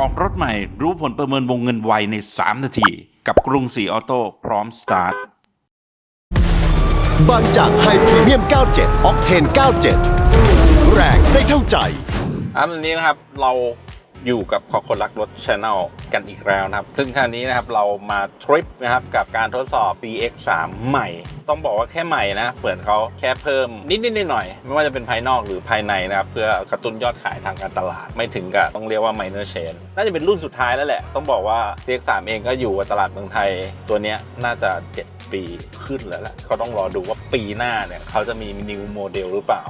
อยากออกรถใหม่ รู้ผลประเมินวงเงินไวใน 3 นาที กับกรุงศรีออโต้พร้อมสตาร์ท บางจากไฮพรีเมียม 97 ออกเทน 97 แรงได้เท่าใจ ครับวันนี้นะครับเรา อยู่กับขอคนรักรถ Channel กันอีกแล้วนะครับ ซึ่งครั้งนี้นะครับเรามาทริปนะครับกับการทดสอบ DX3 ใหม่ ต้องบอกว่าแค่ใหม่นะเหมือนเขาแค่เพิ่มนิดๆหน่อยๆไม่ว่าจะเป็นภายนอกหรือภายในนะครับ เพื่อกระตุ้นยอดขายทางการตลาด ไม่ถึงกับต้องเรียกว่า minor change น่าจะเป็นรุ่นสุดท้ายแล้วแหละ ต้องบอกว่า DX3 เองก็อยู่กับตลาดเมืองไทยตัวนี้น่าจะ 7 ปีขึ้นแล้วแหละเขาต้องรอดูว่าปีหน้าเนี่ยเขาจะมี new model หรือเปล่า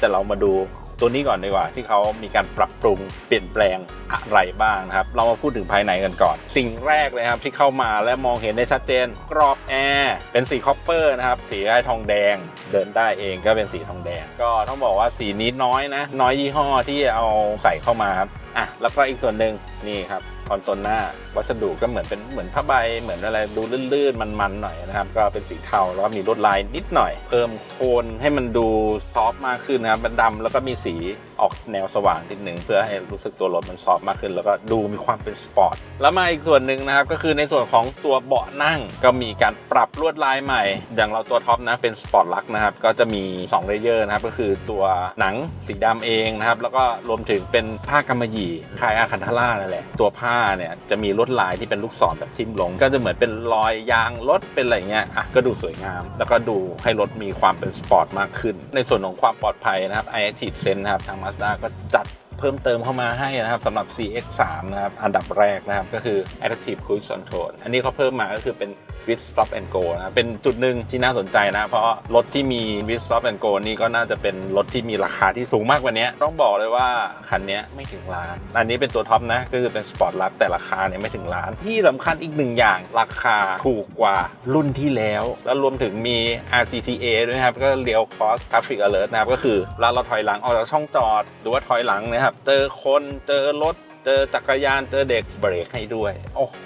แต่เรามาดู ตัวนี้ก่อนดีกว่าที่เขามีการปรับปรุงเปลี่ยนแปลงอะไรบ้างนะครับ เรามาพูดถึงภายในกันก่อน สิ่งแรกเลยครับที่เข้ามาและมองเห็นได้ชัดเจน กรอบแอร์เป็นสีคอปเปอร์นะครับ สีได้ทองแดง เดินได้เองก็เป็นสีทองแดง ก็ต้องบอกว่าสีนี้น้อยนะ น้อยยี่ห้อที่เอาใส่เข้ามาครับอะแล้วก็อีกส่วนหนึ่งนี่ครับ คอนโซลหน้า วัสดุก็เหมือนเป็นเหมือนผ้าใบเหมือนอะไรดูลื่นๆ มันๆหน่อยนะครับ ก็เป็นสีเทาแล้วมีลวดลายนิดหน่อย เพิ่มโทนให้มันดูซอฟต์มากขึ้นนะครับมันดำแล้วก็มีสีออกแนวสว่างนิดหนึ่งเพื่อให้รู้สึกตัวรถมันซอฟต์มากขึ้น แล้วก็ดูมีความเป็นสปอร์ตแล้วมาอีกส่วนหนึ่งนะครับก็คือในส่วนของตัวเบาะนั่งก็มีการปรับลวดลายใหม่ อย่างเราตัวท็อปนะเป็นสปอร์ตลักนะครับก็จะมี2เลเยอร์นะครับก็คือตัวหนังสีดำเองนะครับแล้วก็รวมถึงเป็นผ้ากำมะหยี่คลายอาคันทาร่านั่นแหละตัวผ้าเนี่ยจะมีลวดลายที่เป็นลูกศรแบบทิ่มลง ก็จะเหมือนเป็นรอยยางรถเป็นอะไรเงี้ยอะก็ดูสวยงาม แล้วก็ดูให้รถมีความเป็นสปอร์ตมากขึ้น ในส่วนของความปลอดภัยนะครับ i Active Sense นะครับทาง Mazda ก็จัดเพิ่มเติมเข้ามาให้นะครับสำหรับ CX3 นะครับอันดับแรกนะครับก็คือ Adaptive Cruise Control อันนี้เขาเพิ่มมาก็คือเป็น with stop and go นะเป็นจุดหนึ่งที่น่าสนใจนะ เพราะรถที่มี with stop and go นี่ก็น่าจะเป็นรถที่มีราคาที่สูงมากกว่านี้ ต้องบอกเลยว่าคันนี้ไม่ถึงล้าน อันนี้เป็นตัวท็อปนะ ก็คือเป็นสปอร์ตลักแต่ราคาเนี่ยไม่ถึงล้าน ที่สำคัญอีกหนึ่งอย่างราคาถูกกว่ารุ่นที่แล้ว แล้วรวมถึงมี RCTA ด้วยนะครับ ก็เรียว cross traffic alert นะครับ ก็คือเวลาเราถอยหลังออกจากช่องจอด หรือว่าถอยหลังนะครับเจอคนเจอรถ เจอจักรยานเจอเด็กเบรกให้ด้วย โอ้โห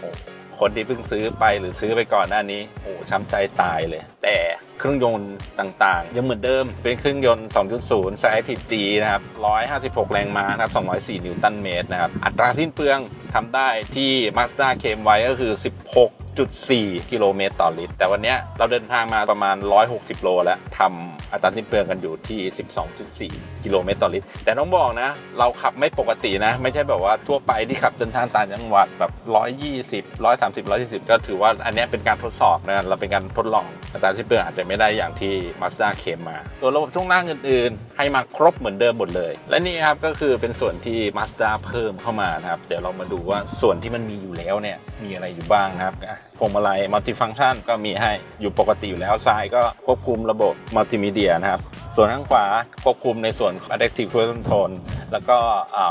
คนที่เพิ่งซื้อไปหรือซื้อไปก่อนหน้านี้โอ้ช้ำใจตายเลย แต่เครื่องยนต์ต่างๆ ยังเหมือนเดิมเป็นเครื่องยนต์ 2.0สาย PG นะครับ 156 แรงม้านะครับ 204 นิวตันเมตรนะครับ อัตราสิ้นเปลืองทำได้ที่ Mazda เคมไว้ก็คือ 16 1.4 กิโลเมตรต่อลิตร แต่วันนี้เราเดินทางมาประมาณ 160 โลแล้วทำอัตราสิ้นเปลืองกันอยู่ที่ 12.4 กิโลเมตรต่อลิตร แต่ต้องบอกนะ เราขับไม่ปกตินะ ไม่ใช่แบบว่าทั่วไปที่ขับเดินทางต่างจังหวัดแบบ 120 130 140 ก็ถือว่าอันนี้เป็นการทดสอบนะเราเป็นการทดลองอัตราสิ้นเปลืองอาจจะไม่ได้อย่างที่ Mazda เคมมาส่วนระบบช่วงล่างอื่นๆ ให้มาครบเหมือนเดิมหมดเลย และนี่ครับก็คือเป็นส่วนที่ Mazda เพิ่มเข้ามานะครับเดี๋ยวเรามาดูว่าส่วนที่มันมีอยู่แล้วเนี่ยมีอะไรอยู่บ้างนะครับพวงมาลัยมัลติฟังก์ชันก็มีให้อยู่ปกติอยู่แล้วซ้ายก็ควบคุมระบบมัลติมีเดียนะครับ ส่วนข้างขวาควบคุมในส่วน Adaptive Cruise Control แล้วก็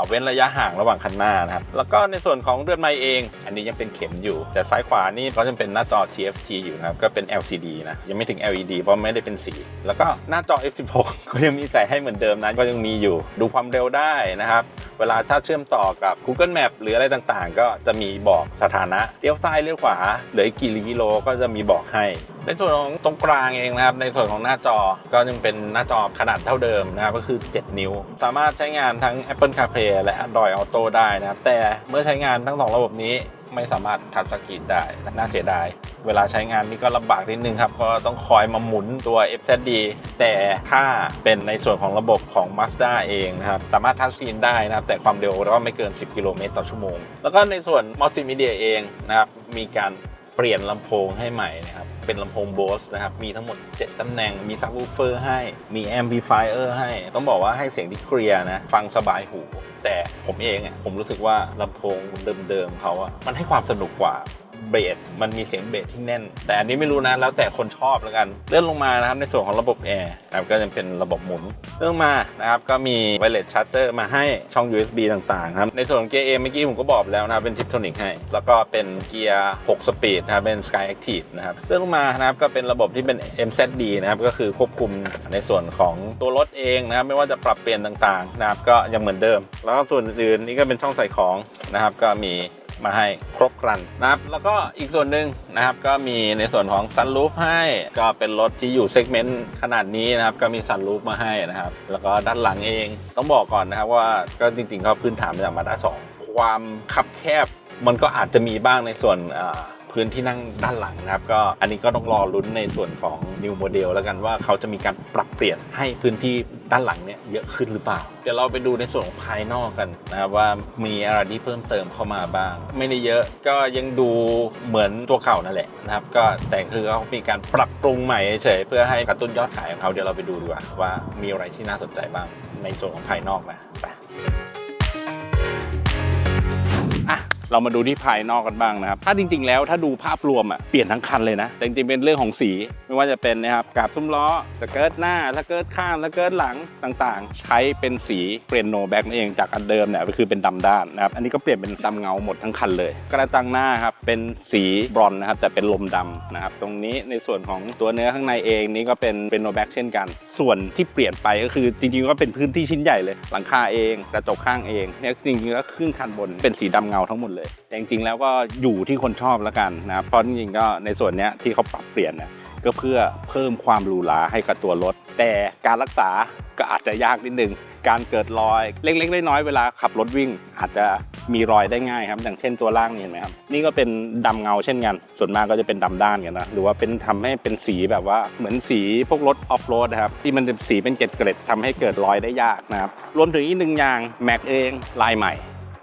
เว้นระยะห่างระหว่างคันหน้านะครับ แล้วก็ในส่วนของเรือนไม้เอง อันนี้ยังเป็นเข็มอยู่ แต่ซ้ายขวานี่เขาจะเป็นหน้าจอ TFT อยู่นะครับ ก็เป็น LCD นะ ยังไม่ถึง LED เพราะไม่ได้เป็นสี แล้วก็หน้าจอ F16 ก็ยังมีใส่ให้เหมือนเดิมนะ ก็ยังมีอยู่ ดูความเร็วได้นะครับ เวลาถ้าเชื่อมต่อกับ Google Map หรืออะไรต่างๆ ก็จะมีบอกสถานะ เลี้ยวซ้ายเลี้ยวขวา เหลือกกี่กิโลก็จะมีบอกให้ ในส่วนของตรงกลางเองนะครับ ในส่วนของหน้าจอก็ยังเป็นหน้าจอขนาดเท่าเดิมนะครับก็คือ 7 นิ้ว สามารถใช้งานทั้ง Apple CarPlay และ Android Auto ได้นะครับ แต่เมื่อใช้งานทั้งสองระบบนี้ไม่สามารถทัชสกรีนได้ น่าเสียดาย เวลาใช้งานนี่ก็ลำบากนิดนึงครับเพราะต้องคอยมาหมุนตัว FZD แต่ถ้าเป็นในส่วนของระบบของ Mazda เองนะครับ สามารถทัชสกรีนได้นะครับ แต่ความเร็วก็ไม่เกิน 10 กิโลเมตรต่อชั่วโมง แล้วก็ในส่วนมัลติมีเดียเองนะครับ มีการ เปลี่ยนลำโพงให้ใหม่นะครับ เป็นลำโพง Bose นะครับ มีทั้งหมด 7ตำแหน่ง มีซับวูเฟอร์ให้ มีแอมพลิฟายเออร์ให้ ต้องบอกว่าให้เสียงที่เคลียร์นะ ฟังสบายหู แต่ผมเองอะผมรู้สึกว่าลำโพงเดิมๆเขาอะมันให้ความสนุกกว่า เบสมันมีเสียงเบสที่แน่น แต่อันนี้ไม่รู้นะแล้วแต่คนชอบแล้วกันเลื่อนลงมานะครับในส่วนของระบบแอร์ครับก็จะเป็นระบบหมุนเลื่อนมานะครับก็มีไวเลสชาร์เจอร์มาให้ช่อง USB ต่างๆครับในส่วนของเกียร์เอเมื่อกี้ผมก็บอกแล้วนะครับเป็นทิปโทนิกให้ แล้วก็เป็นเกียร์6สปีดนะครับเป็น Sky Active นะครับเลื่อนลงมานะครับก็เป็นระบบที่เป็น MZD นะครับก็คือควบคุมในส่วนของตัวรถเองนะครับไม่ว่าจะปรับเปลี่ยนต่างๆนะครับก็ยังเหมือนเดิม แล้วก็ส่วนอื่นนี่ก็เป็นช่องใส่ของนะครับก็มี มาให้ครบครันนะครับ แล้วก็อีกส่วนหนึ่งนะครับ ก็มีในส่วนของซันรูฟให้ก็เป็นรถที่อยู่เซกเมนต์ขนาดนี้นะครับ ก็มีซันรูฟมาให้นะครับ แล้วก็ด้านหลังเองต้องบอกก่อนนะครับว่าก็จริงๆก็พื้นฐานมาจากมาด้าสองคความคับแคบมันก็อาจจะมีบ้างในส่วนอ่า พื้นที่นั่งด้านหลังนะครับ ก็อันนี้ก็ต้องรอลุ้นในส่วนของ New Model แล้วกันว่าเขาจะมีการปรับเปลี่ยนให้พื้นที่ด้านหลังเนี่ยเยอะขึ้นหรือเปล่า เดี๋ยวเราไปดูในส่วนของภายนอกกันนะครับว่ามีอะไรที่เพิ่มเติมเข้ามาบ้าง ไม่ได้เยอะก็ยังดูเหมือนตัวเก่านั่นแหละนะครับ ก็แต่คือเขามีการปรับปรุงใหม่เฉยเพื่อให้กระตุ้นยอดขายของเขาเดี๋ยวเราไปดูดีกว่าว่ามีอะไรที่น่าสนใจบ้างในส่วนของภายนอกนะไป เรามาดูที่ภายนอกกันบ้างนะครับ ถ้าจริง ๆ แล้วถ้าดูภาพรวมอะเปลี่ยนทั้งคันเลยนะ แต่จริงๆเป็นเรื่องของสี ไม่ว่าจะเป็นนะครับกาบซุ้มล้อสเกิร์ตหน้าสเกิร์ตข้างสเกิร์ตหลังต่างๆ ใช้เป็นสีเปลี่ยนโนแบ็กนั่นเองจากอันเดิมเนี่ยก็คือเป็นดำด้านนะครับอันนี้ก็เปลี่ยนเป็นดำเงาหมดทั้งคันเลย กระจังหน้าครับเป็นสีบรอนนะครับแต่เป็นลมดำนะครับตรงนี้ในส่วนของตัวเนื้อข้างในเองนี่ก็เป็นเป็นโนแบ็กเช่นกัน ส่วนที่เปลี่ยนไปก็คือจริงๆก็เป็นพื้นที่ชิ้นใหญ่เลย หลังคาเองกระจกข้างเองเนี่ยจริงๆแล้วครึ่งคันบนเป็นสีดำเงาทั้งหมดเลยแต่จริงๆแล้วก็อยู่ที่คนชอบแล้วกันนะครับเพราะจริงๆก็ในส่วนเนี้ยที่เขาปรับเปลี่ยนเนี่ยก็เพื่อเพิ่มความหรูหราให้กับตัวรถ แต่การรักษาก็อาจจะยากนิดนึง การเกิดรอยเล็กๆน้อยๆเวลาขับรถวิ่ง อาจจะมีรอยได้ง่ายครับ อย่างเช่นตัวล่างนี่เห็นไหมครับ นี่ก็เป็นดำเงาเช่นกัน ส่วนมากก็จะเป็นดำด้านกันนะ หรือว่าเป็นทำให้เป็นสีแบบว่าเหมือนสีพวกรถออฟโรดนะครับ ที่มันเป็นสีเป็นเกล็ดๆทำให้เกิดรอยได้ยากนะครับ รวมถึงอีกหนึ่งอย่างแม็กเองลายใหม่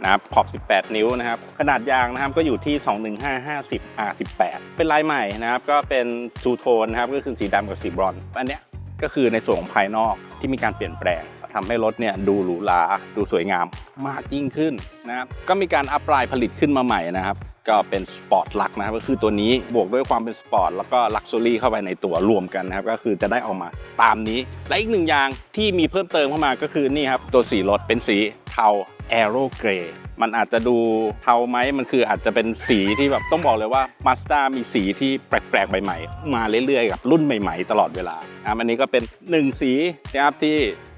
นะครับขอบ 18 นิ้วนะครับ ขนาดยางนะครับก็อยู่ที่ 215 50 R18 เป็นลายใหม่นะครับ ก็เป็นทูโทนนะครับ ก็คือสีดำกับสีบรอนซ์อันเนี้ยก็คือในส่วนของภายนอกที่มีการเปลี่ยนแปลงทำให้รถเนี่ยดูหรูหราดูสวยงามมากยิ่งขึ้นนะครับ ก็มีการอัปลายผลิตขึ้นมาใหม่นะครับ ก็เป็นสปอร์ตลักนะครับก็คือตัวนี้บวกด้วยความเป็นสปอร์ตแล้วก็ลักซ์ r รี่เข้าไปในตัวรวมกันนะครับก็คือจะได้ออกมาตามนี้ และอีกหนึ่งอย่างที่มีเพิ่มเติมเข้ามาก็คือนี่ครับตัวสีรถเป็นสีเทา a e r o Grey มันอาจจะดูเทาไหมมันคืออาจจะเป็นสีที่แบบต้องบอกเลยว่า Mazda มีสีที่แปลกๆ ใหม่ๆ มาเรื่อยๆ กับรุ่นใหม่ๆ ตลอดเวลาอันนี้ก็เป็นหนึ่งสีนะครับที่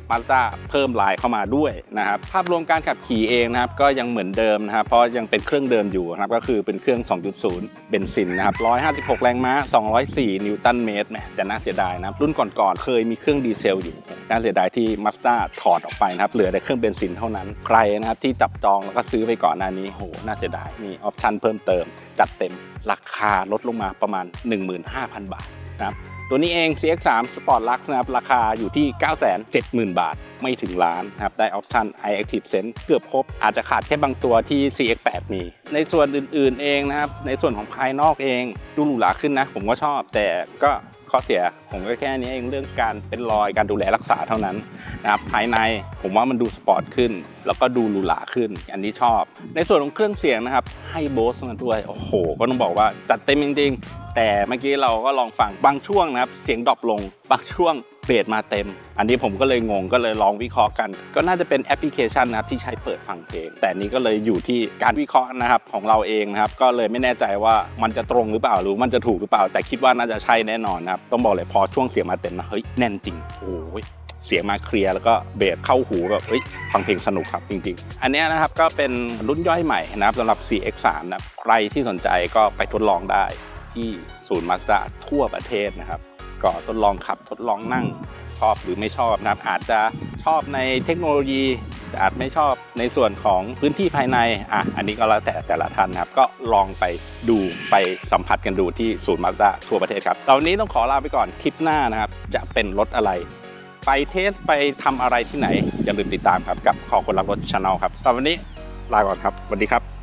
มาสด้าเพิ่มลายเข้ามาด้วยนะครับภาพรวมการขับขี่เองนะครับก็ยังเหมือนเดิมนะครับเพราะยังเป็นเครื่องเดิมอยู่นะครับก็คือเป็นเครื่อง 2.0 เบนซินนะครับ 156 แรงม้า 204 นิวตันเมตรแมแต่น่าเสียดายนะครับรุ่นก่อนๆเคยมีเครื่องดีเซลอยู่น่าเสียดายที่มาสด้าถอดออกไปนะครับเหลือแต่เครื่องเบนซินเท่านั้นใครนะครับที่จับจองแล้วก็ซื้อไปก่อนหน้านี้โหน่าเสียดายมีออปชั่นเพิ่มเติม จัดเต็มราคาลดลงมาประมาณ 15,000 บาทนะครับ ตัวนี้เอง CX3 Sport Lux นะครับราคาอยู่ที่ 970,000 บาท ไม่ถึงล้านนะครับได้ออปชั่น iActive Sense เกือบครบ อาจจะขาดแค่บางตัวที่ CX8 มี ในส่วนอื่นๆเองนะครับ ในส่วนของภายนอกเองดูหรูหราขึ้นนะ ผมก็ชอบแต่ก็ข้อเสียผมก็แค่นี้เองเรื่องการเป็นรอยการดูแลรักษาเท่านั้นนะครับภายในผมว่ามันดูสปอร์ตขึ้น แล้วก็ดูหรูหราขึ้น อันนี้ชอบ ในส่วนของเครื่องเสียงนะครับ ให้โบสมาด้วย โอ้โห ก็ต้องบอกว่าจัดเต็มจริงๆ แต่เมื่อกี้เราก็ลองฟังบางช่วงนะครับ เสียงดรอปลง บางช่วง เบสมาเต็ม อันนี้ผมก็เลยงงก็เลยลองวิเคราะห์กัน ก็น่าจะเป็นแอปพลิเคชันนะครับที่ใช้เปิดฟังเพลง แต่นี้ก็เลยอยู่ที่การวิเคราะห์นะครับของเราเองนะครับก็เลยไม่แน่ใจว่ามันจะตรงหรือเปล่าหรือมันจะถูกหรือเปล่า แต่คิดว่าน่าจะใช่แน่นอนนะครับต้องบอกเลยพอช่วงเสียงมาเต็มนะเฮ้ยแน่นจริงโอ้ยเสียงมาเคลียร์แล้วก็เบสเข้าหูแบบเฮ้ยฟังเพลงสนุกครับจริง ๆ อันนี้นะครับก็เป็นรุ่นย่อยใหม่นะครับสำหรับ CX3 นะครับใครที่สนใจก็ไปทดลองได้ที่ศูนย์มาสด้าทั่วประเทศนะครับ ก็ทดลองขับทดลองนั่งชอบหรือไม่ชอบนะครับอาจจะชอบในเทคโนโลยีแต่อาจไม่ชอบในส่วนของพื้นที่ภายในอะอันนี้ก็แล้วแต่แต่ละท่านนะครับ ก็ลองไปดูไปสัมผัสกันดูที่ศูนย์มาสด้าทั่วประเทศครับตอนนี้ต้องขอลาไปก่อนคลิปหน้านะครับ จะเป็นรถอะไร ไปเทสไปทำอะไรที่ไหน อย่าลืมติดตามครับกับขอคนรักรถชาแนลครับสำหรับวันนี้ลาก่อนครับสวัสดีครับ